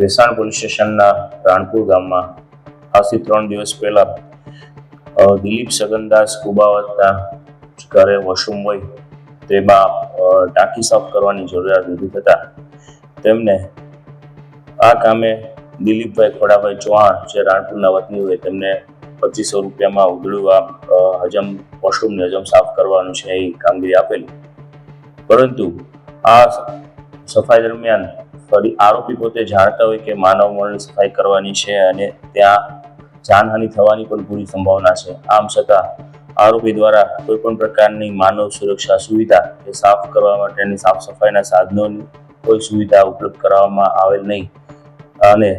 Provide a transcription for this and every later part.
Bhesan police સ્ટેશનના રાણપુર ગામમાં આજથી ત્રણ દિવસ પહેલા દિલીપ સગનદાસ કુબાવતના ઘરે વોશરૂમ હોય, તેમાં ટાંકી સાફ કરવાની જરૂરિયાત ઊભી થતાં તેમને આ કામે દિલીપભાઈ ખોડાભાઈ ચૌહાણ, જે રાણપુરના વતની હોય, તેમને પચીસો રૂપિયામાં ઉગડું આ હજમ, વોશરૂમને હજમ સાફ કરવાનું છે, એ કામગીરી આપેલી. પરંતુ આ સફાઈ દરમિયાન આરોપી પોતે જાણતા હોય કે માનવ મળની સફાઈ કરવાની છે અને ત્યાં જાનહાનિ થવાની પણ પૂરી સંભાવના છે. આમ છતાં, આરોપી દ્વારા કોઈ પણ પ્રકારની માનવ સુરક્ષા સુવિધા કે સાફ કરવા માટેની સાફ સફાઈના સાધનોની કોઈ સુવિધા ઉપલબ્ધ કરાવવામાં આવેલ નહીં. અને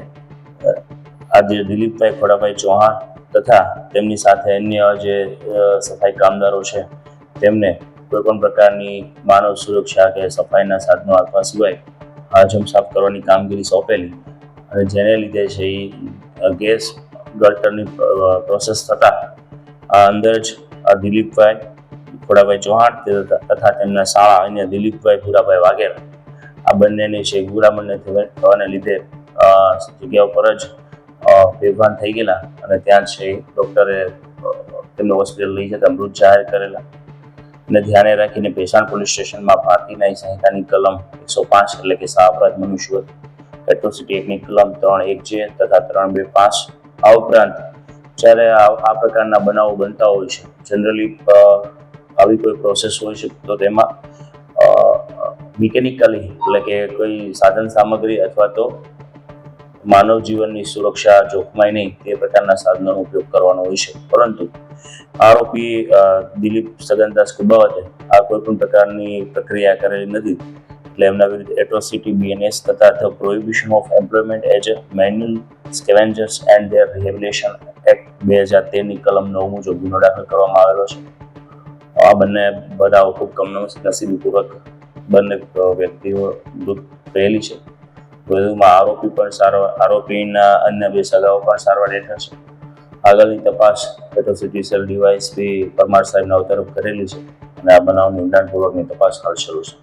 આજે દિલીપભાઈ ખોડાભાઈ ચૌહાણ તથા તેમની સાથે અન્ય જે સફાઈ કામદારો છે, તેમને કોઈ પણ પ્રકારની માનવ સુરક્ષા કે સફાઈના સાધનો આપવા સિવાય હાજમ સાફ કરવાની કામગીરી સોંપેલી અને જેને લીધે છે એ ગેસ ગટરની પ્રોસેસ થતાં આ અંદર જ આ દિલીપભાઈ ખોડાભાઈ ચૌહાણ તથા તેમના શાળા અન્ય દિલીપભાઈ ભૂરાભાઈ વાઘેલા આ બંનેની છે ગુરામણને થવાને લીધે જગ્યા ઉપર જ બેભાન થઈ ગયેલા અને ત્યાં છે ડૉક્ટરે તેમને હોસ્પિટલ લઈ જતા મૃત જાહેર કરેલા. ને ધ્યાને રાખીને ભેસાણ પોલીસ સ્ટેશનમાં ભારતીય ન્યાય સંહિતાની કલમ એકસો પાંચ એટલે કે સાપરાધ મનુષ્ય એટ્રોસિટી એક્ટની કલમ ત્રણ એક જે તથા ત્રણ બે પાંચ, આ ઉપરાંત જ્યારે આ પ્રકારના બનાવો બનતા હોય છે જનરલી આવી કોઈ પ્રોસેસ હોય છે, તો તેમાં મિકેનિકલી એટલે કે કોઈ સાધન સામગ્રી અથવા તો માનવ જીવનની સુરક્ષા જોખમાય નહીં તે પ્રકારના સાધનોનો ઉપયોગ કરવાનો હોય છે. પરંતુ આરોપી દિલીપ સગનદાસ કુબાવતે આ કોઈ પણ પ્રકારની પ્રક્રિયા કરેલી નથી. એટલે એમના વિરુદ્ધ એટ્રોસિટી બીએનએસ તથા the prohibition of employment as manual scavengers and their rehabilitation act બે હજાર તેરની કલમ નવ મુજબ ગુનો દાખલ કરવામાં આવેલો છે. આ બંને બધા ખૂબ કમનસીબીપૂર્વક બંને વ્યક્તિઓ મૃત થયેલી છે. વધુમાં આરોપી પણ સારવાર, આરોપીના અન્ય બે સગાઓ પણ સારવાર હેઠળ છે. આગળની તપાસ એટ્રોસિટી સેલ ડીવાયએસપી પરમાર સાહેબ નવ તરફ કરેલી છે અને આ બનાવની ઊંડાણપૂર્વકની તપાસ હાલ શરૂ છે.